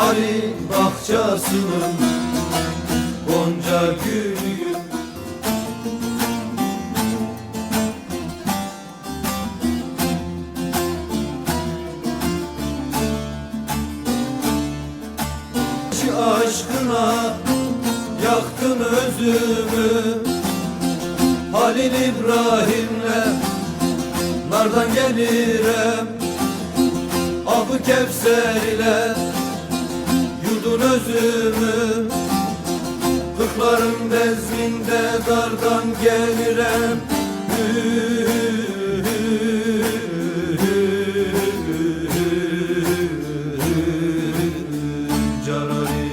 Ali bahçesinin Gonca gülüyüm aşkına yaktın özümü. Halil İbrahim'le nardan gelirim Abı Kevser ile yudun özümü. Kırkların bezminde dardan Carari.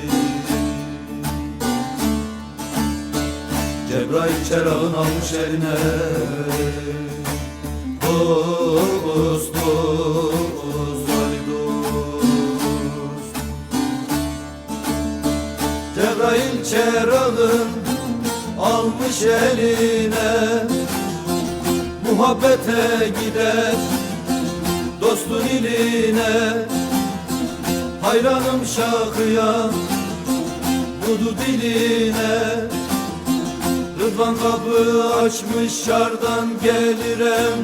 Cebrail çerağın almış eline. Dost, Cebrail çerağın almış eline. Muhabbete gider dostun iline. Hayranım şakıya budu diline. Rıdvan kapı açmış şardan gelirem.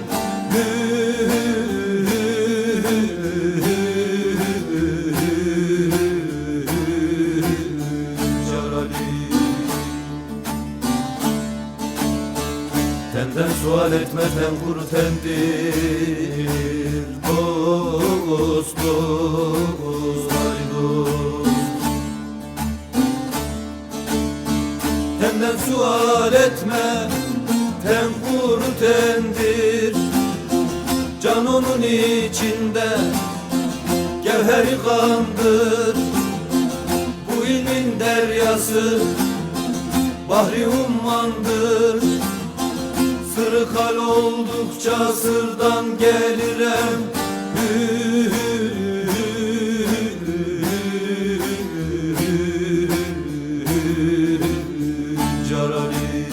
Carali Tenden sual etmeden kuru tendir Dost, dost, ay dost Tenden sual etme Ten kuru tendir Can onun içinde Gevheri kandır. Bu ilmin deryası Bahri ummandır Sırık hal oldukça sırdan gelirem. Carali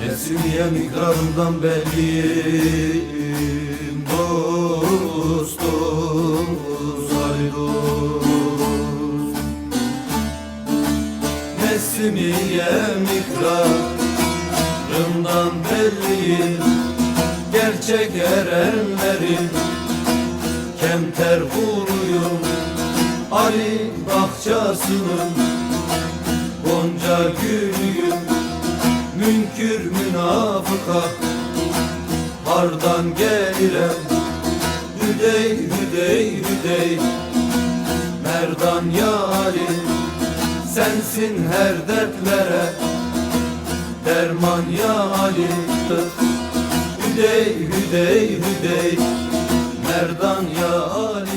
Nesimiye mikrarından belliyim Dost, Nesimiye mikrarından belliyim Gerçek erenlerin Kemter kuruyum Ali bahçesinin Gonca gülüyüm Münkür münafıka Hardan gelirem Hüdey hüdey hüdey Merdan ya Gelsin her dertlere. Derman ya Ali Hüdey hüdey hüdey. Merdan ya Ali